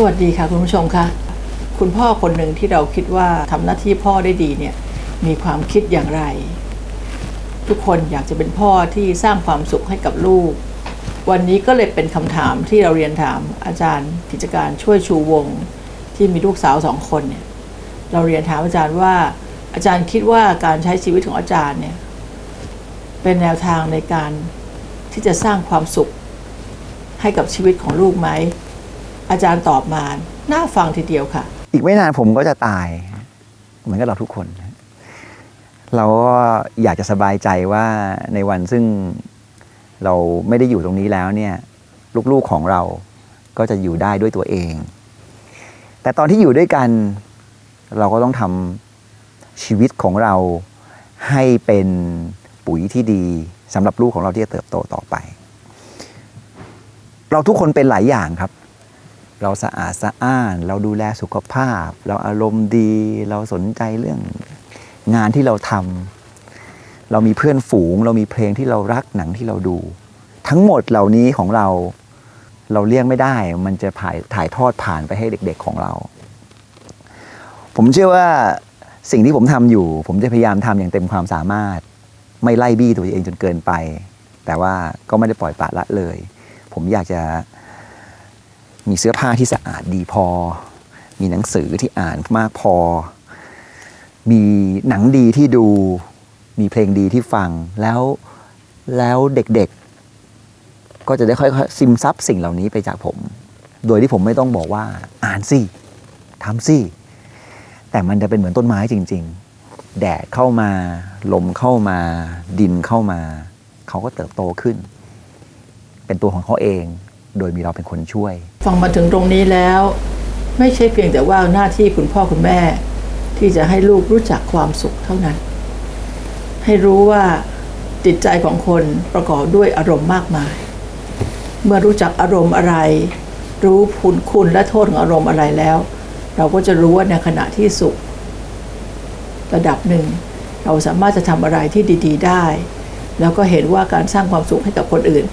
สวัสดีค่ะคุณผู้ชมคะคุณพ่อคนหนึ่งที่เราคิดว่าทำหน้าที่พ่อได้ดีเนี่ยมีความคิดอย่างไร ทุกคนอยากจะเป็นพ่อที่สร้างความสุขให้กับลูก วันนี้ก็เลยเป็นคำถามที่เราเรียนถามอาจารย์กิจการช่วยชูวงที่มีลูกสาวสองคนเนี่ยเราเรียนถามอาจารย์ว่า อาจารย์คิดว่าการใช้ชีวิตของอาจารย์เนี่ยเป็นแนวทางในการที่จะสร้างความสุขให้กับชีวิตของลูกไหม อาจารย์ตอบมาน่าฟังทีเดียวค่ะ อีกไม่นานผมก็จะตาย เหมือนกับเราทุกคน เราก็อยากจะสบายใจว่าในวันซึ่งเราไม่ได้อยู่ตรงนี้แล้วเนี่ย ลูกๆของเราก็จะอยู่ได้ด้วยตัวเอง แต่ตอนที่อยู่ด้วยกัน เราก็ต้องทำชีวิตของเราให้เป็นปุ๋ยที่ดีสำหรับลูกของเราที่จะเติบโตต่อไป เราทุกคนเป็นหลายอย่างครับ เราสะอาดสะอ้าน เราดูแลสุขภาพ เราอารมณ์ดี เราสนใจเรื่องงานที่เราทำเรามีเพื่อนฝูง เรามีเพลงที่เรารักหนังที่เราดู ทั้งหมดเหล่านี้ของเราเราเลี่ยงไม่ได้ มันจะถ่ายถ่ายทอดผ่านไปให้เด็ก ๆของเรา ผมเชื่อว่าสิ่งที่ผมทำอยู่ ผมจะพยายามทำอย่างเต็มความสามารถ ไม่ไล่บี้ตัวเองจนเกินไป แต่ว่าก็ไม่ได้ปล่อยปละละเลย ผมอยากจะ มีเสื้อผ้าที่สะอาดดีพอ มีหนังสือที่อ่านมากพอ มีหนังดีที่ดู มีเพลงดีที่ฟัง แล้วแล้วเด็กๆ ก็จะได้ค่อยๆ ซึมซับสิ่งเหล่านี้ไปจากผม โดยที่ผมไม่ต้องบอกว่าอ่านสิทำสิแต่มันจะเป็นเหมือนต้นไม้จริง ๆ แดดเข้ามาลมเข้ามา ดินเข้ามา เขาก็เติบโตขึ้น เป็นตัวของเขาเอง โดยมีเราเป็นคนช่วย ฟังมาถึงตรงนี้แล้ว ไม่ใช่เพียงแต่ว่าหน้าที่คุณพ่อคุณแม่ ที่จะให้ลูกรู้จักความสุขเท่านั้น ให้รู้ว่าจิตใจของคนประกอบด้วยอารมณ์มากมาย เมื่อรู้จักอารมณ์อะไร รู้คุณคุณและโทษของอารมณ์อะไรแล้ว เราก็จะรู้ว่าในขณะที่สุข ระดับหนึ่ง เราสามารถจะทำอะไรที่ดี ๆ ได้ แล้วก็เห็นว่าการสร้างความสุขให้กับคนอื่น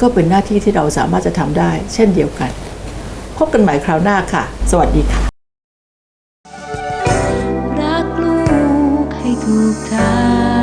ก็เป็นหน้าที่ที่เราสามารถจะทำได้ เช่นเดียวกัน พบกันใหม่คราวหน้าค่ะ สวัสดีค่ะ รักลูกให้ถูกทาง